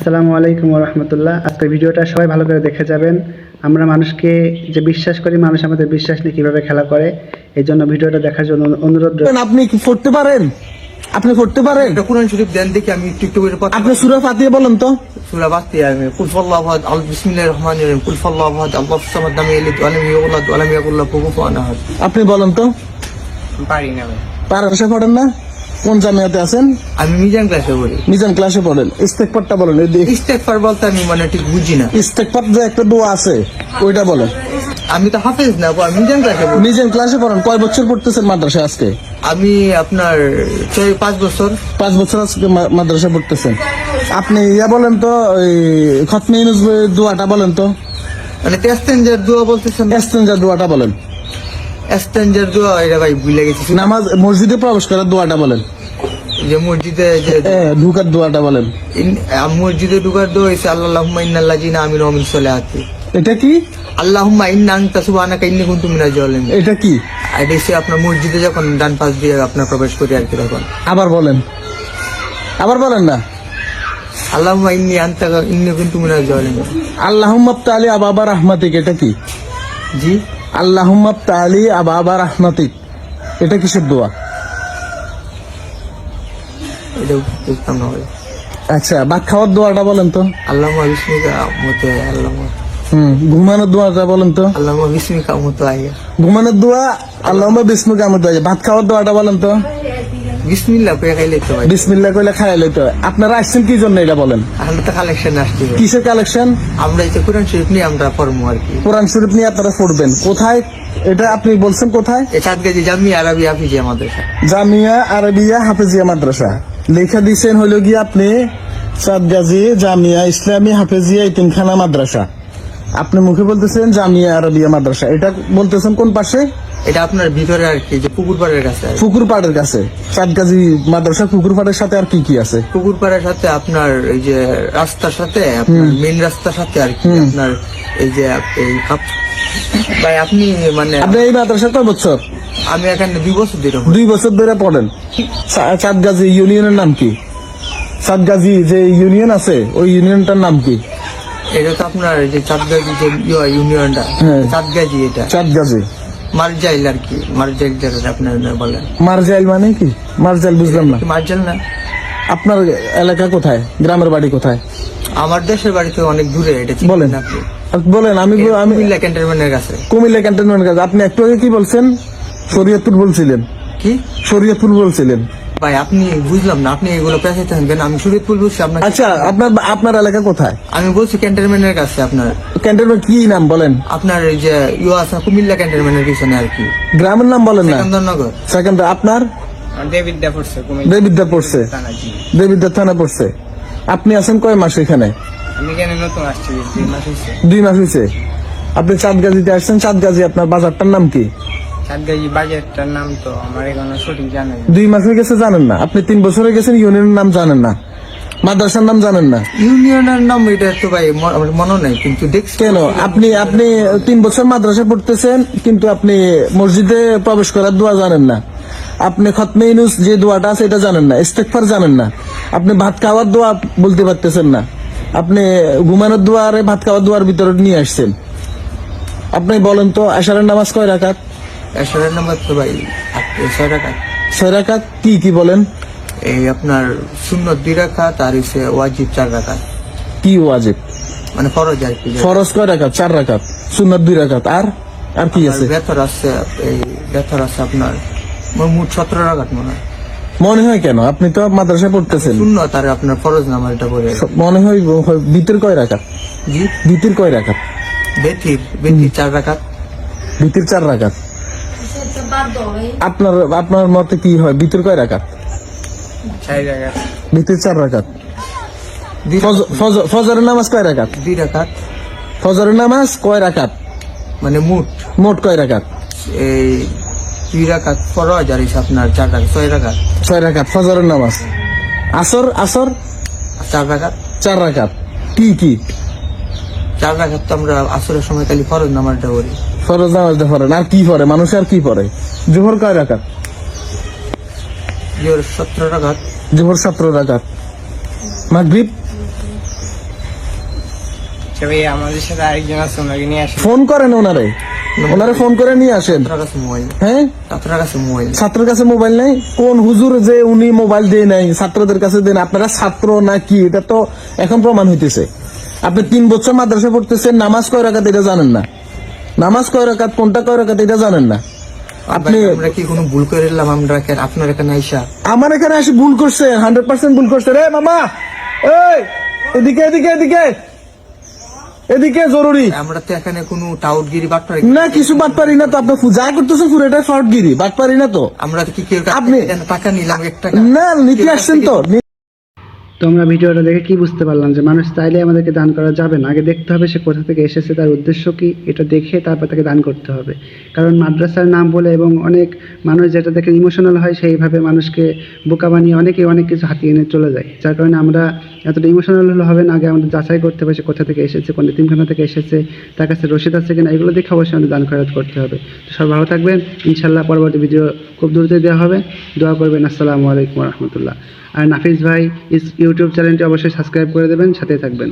আসসালামু আলাইকুম রহমতুল্লাহ আজকের ভিডিওটা সবাই ভালো করে দেখে যাবেন। আমরা মানুষকে যে বিশ্বাস করি মানুষ আমাদের বিশ্বাস নিয়ে কীভাবে খেলা করে এই জন্য ভিডিওটা দেখার জন্য অনুরোধ আপনি কি পড়তে পারেন? আপনি পড়তে পারেন? কোরআন শরীফ দেন দেখি আমি একটু একটু করে পড়তে আপনি সুরা ফাতিহা বলেন তো। সূরা বাকিয়া আমি কুল ফাল্লাহু আহাদ আল বিসমিল্লাহির রহমানির রহিম কুল ফাল্লাহু আহাদ আল্লাহু সামাদ লাম ইয়ালিদ ওয়া লাম ইউলাদ ওয়া লাম ইয়াকুল লাহু কুফুয়ান আহাদ। আপনি বলেন তো। পারি না ভাই। পারাসা পড়েন না? কোন জামিয়াতে আছেন? আমি মিজান ক্লাসে পড়ি। মিজান ক্লাসে পড়েন। ইস্তেকপারটা বলেন এই দেখ বলতে আমি মানে ঠিক বুঝি না। ইস্তেকপার যে একটা দোয়া আছে ওইটা বলেন। আমি তো হাফেজ না আমি মিজান ক্লাসে পড়ি। মিজান ক্লাসে পড়েন কয় বছর পড়তেছেন মাদ্রাসা আজকে? আমি আপনার ছয় পাঁচ বছর। পাঁচ বছর আজকে মাদ্রাসা পড়তেছেন। আপনি ইয়া বলেন তো ওই খতমে ইউনুস দোয়াটা বলেন তো। মানে তেস্তেঞ্জার দোয়া বলতেছেন এস্তেঞ্জা দোয়াটা বলেন। দোয়া এটা ভাই ভুলে গেছি। নামাজ মসজিদে প্রবেশ করার দোয়াটা বলেন। যে মসজিদে যে ঢুকার দোয়াটা বলেন। মসজিদে ঢুকার দোয়া হয়েছে আল্লাহুম্মা ইন্নাল্লাযিনা আমিনু এটা কি? আল্লাহুম্মা ইন্না আনতা সুবহানাকা ইন্নী কুনতু মিনাজ জালিমিন। এটা কি? এটা আপনার মসজিদে যখন ডান পাশ দিয়ে আপনার প্রবেশ করি আর কি তখন। আবার বলেন। আবার বলেন না। আল্লাহ ইন্নি আনতা ইন্নি কিন্তু জালিমিন। আল্লাহুম্মা তালি আবাবা রাহমাতিক এটা কি? জি। আল্লাহুম্মা তালি আবাবা রাহমাতিক এটা কিসের দোয়া? আচ্ছা ভাত খাওয়ার দোয়াটা বলেন তো। আল্লাহ আল্লাহ হুম ঘুমানোর দোয়াটা বলেন তো। আল্লাহ ঘুমানোর দোয়া আল্লাহুম্মা বিসমিকা আমদ ভাত খাওয়ার দোয়াটা বলেন তো। বিসমিল্লাহ বিসমিল্লাহ কইলে আপনারা আসছেন কি জন্য এটা বলেন? আমরা তো কালেকশন আসছি কিসের কালেকশন আমরা এই যে কোরআন শরীফ নিয়ে আমরা পড়ব আর কি। কোরআন শরীফ নিয়ে আপনারা পড়বেন। কোথায়? এটা আপনি বলছেন কোথায়? জামিয়া আরবিয়া হাফেজিয়া মাদ্রাসা। লেখা হলো গিয়ে আপনি জামিয়া ইসলামী হাফেজিয়া ইতিমখানা মাদ্রাসা। আপনি মুখে বলতেছেন জামিয়া আরবিয়া মাদ্রাসা। এটা বলতেছেন কোন পাশে? এটা আপনার ভিতরে আর কি যে পুকুর পাড়ের কাছে পুকুর পাড়ের কাছে? সাদগাজি মাদ্রাসা পুকুর পাড়ের সাথে আর কি কি আছে? পুকুর পাড়ের সাথে আপনার এই যে রাস্তার সাথে আপনার মেন রাস্তার সাথে আর কি আপনার এই যে এই ভাই আপনি মানে আপনি এই মাদ্রাসা কয় বছর? আমি এখানে দুই বছর ধরে দুই বছর ধরে পড়েন? সাতগাজি ইউনিয়নের নাম কি? সাতগাজি যে ইউনিয়ন আছে ওই ইউনিয়নটার নাম কি? এটা তো আপনার যে চাঁদগাজি যে ইউনিয়নটা হ্যাঁ। চাঁদগাজি এটা। চাঁদগাজি মারজাইল আর কি মারজাইল যেটা আপনার বলেন। মারজাইল মানে কি? মারজাইল বুঝলাম না। মার্জাইল না। আপনার এলাকা কোথায়? গ্রামের বাড়ি কোথায়? আমার দেশের বাড়ি তো অনেক দূরে এটা বলেন। বলেন আমি আমি কুমিল্লা ক্যান্টনমেন্টের কাছে। কুমিল্লা ক্যান্টনমেন্টের কাছে। আপনি একটু আগে কি বলছেন? শরীয়তপুর বলছিলেন। কি? শরীয়তপুর বলছিলেন। ভাই আপনি বুঝলাম না আপনি এগুলো পেঁচাইতে থাকবেন আমি বলছি আপনার আচ্ছা আপনার আপনার এলাকা কোথায়? আমি বলছি ক্যান্টনমেন্টের কাছে আপনার। ক্যান্টনমেন্ট কি নাম বলেন? আপনার যে ইউ আছে কুমিল্লা ক্যান্টনমেন্টের পিছনে আর কি। গ্রামের নাম বলেন না? চন্দননগর সেকেন্ড আপনার? দেবিদ্যা পড়ছে দেবিদ্যা পড়ছে। দেবিদ্যা থানা পড়ছে। আপনি আছেন কয় মাস এখানে? আমি কেন নতুন আসছি দুই মাস হয়েছে দুই মাস হয়েছে আপনি চাঁদগাজিতে আসছেন চাঁদগাজি আপনার বাজারটার নাম কি? চাঁদগাজি বাজারটার নাম তো আমার এখনও সঠিক জানা নেই দুই মাস হয়ে গেছে জানেন না। আপনি তিন বছর গেছেন ইউনিয়নের নাম জানেন না। মাদ্রাসার নাম জানেন না। ইউনিয়নের নাম এটা তো ভাই আমার মনে নাই কিন্তু দেখছি। কেন? আপনি আপনি তিন বছর মাদ্রাসা পড়তেছেন কিন্তু আপনি মসজিদে প্রবেশ করার দোয়া জানেন না। আপনি খতমে ইনুস যে দোয়াটা আছে এটা জানেন না। ইস্তেকফার জানেন না। আপনি ভাত খাওয়ার দোয়া বলতে পারতেছেন না। আপনি ঘুমানোর দোয়ারে ভাত খাওয়ার দোয়ার ভিতরে নিয়ে আসছেন। আপনি বলেন তো আশারের নামাজ কয় রাকাত? এসরের নাম্বার তো ভাই ছয় টাকা ছয় কি কি বলেন? এই আপনার শূন্য দুই রাখাত আর হচ্ছে ওয়াজিব চার রাখাত কি ওয়াজিব? মানে ফরজ আর কি। ফরজ কয় রাকাত? চার রাকাত। সুন্নাত দুই রাকাত। আর আর কি আছে? বেতর আছে এই বেতর আছে আপনার মোট- সতেরো রাখাত মনে হয়। মনে হয় কেন? আপনি তো মাদ্রাসায় পড়তেছেন। শূন্য তার আপনার ফরজ নামার এটা করে মনে হয় ভিতর কয় রাকাত? জি। ভিতর কয় রাকাত? বেতির বেতির চার রাখাত ভিতর চার রাকাত। আপনার আপনার মতে কি হয়? ভিতর কয় জায়গা ভিতর চার রাকাত। দুই ফজ- ফজ- ফজরের নামাজ কয় রাকাত? দুই রাখাত ফজরের নামাজ কয় রাকাত? মানে মোট। মোট কয় রাকাত? এই দুই রাখাত ফরজ আর আপনার চার রাখাত ছয় রাখাত ছয় রাকাত ফজরের নামাজ। আসর আসর? চার রাখাত চার রাকাত। কি কি? চার রাখাত তো আমরা আসরের সময় খালি ফরজ নামাজটা করি ফরজ নামাজ পড়েন আর কি পড়ে মানুষ আর কি পড়ে জোহর কয় রাকাত? জোর সতেরো রাখাত জোহর সতেরো রাকাত। মাগরিব? আমাদের সাথে আরেকজন আছে ওনাকে নিয়ে আসেন। ফোন করেন ওনারে। ওনারে ফোন করে নিয়ে আসেন। হ্যাঁ? ছাত্রের কাছে মোবাইল। নেই? কোন হুজুর যে উনি মোবাইল দিয়ে নাই ছাত্রদের কাছে দেন আপনারা ছাত্র নাকি এটা তো এখন প্রমাণ হইতেছে। আপনি তিন বছর মাদ্রাসা পড়তেছেন নামাজ কয় রাখাত এটা জানেন না? নামাজ কয় রাখাত কোনটা কয় রাখাত এটা জানেন না। আপনি আমরা কি কোনো ভুল করে এলাম আমরা আপনার এখানে আইসা। আমার এখানে এসে ভুল করছে হান্ড্রেড পার্সেন্ট ভুল করছে। রে মামা! এই এদিকে এদিকে এদিকে। এদিকে জরুরি। আমরা তো এখানে কোনো টাউটগিরি বাটপারি না। কিছু বাদ পারি না তো আপনি যা করতেছেন পুরোটা ফ্রডগিরি বাদ পারি না তো। আমরা তো কি কেউ আপনি- টাকা নিলাম এক টাকা। না নিতে আসছেন তো। তো আমরা ভিডিওটা দেখে কি বুঝতে পারলাম যে মানুষ চাইলে আমাদেরকে দান করা যাবে না? আগে দেখতে হবে সে কোথা থেকে এসেছে, তার উদ্দেশ্য কি? এটা দেখে তারপর তাকে দান করতে হবে। কারণ মাদ্রাসার নাম বলে এবং অনেক মানুষ যেটা দেখে ইমোশনাল হয়, সেইভাবে মানুষকে বোকা বানিয়ে অনেকেই অনেক কিছু হাতিয়ে নিয়ে চলে যায়। যার কারণে আমরা এতটা ইমোশনাল হলে হবে না। আগে আমাদের যাচাই করতে হবে সে কোথা থেকে এসেছে, কোন তিনখানা থেকে এসেছে, তার কাছে রসিদ আছে কিনা, এগুলো দেখে অবশ্যই আমাদের দান খয়রাত করতে হবে। তো সব ভালো থাকবেন। ইনশাল্লাহ পরবর্তী ভিডিও খুব দ্রুতই দেওয়া হবে। দোয়া করবেন। আসসালামু আলাইকুম রহমতুল্লাহ। আর নাফিস ভাই ইউটিউব চ্যানেলটি অবশ্যই সাবস্ক্রাইব করে দেবেন সাথে থাকবেন।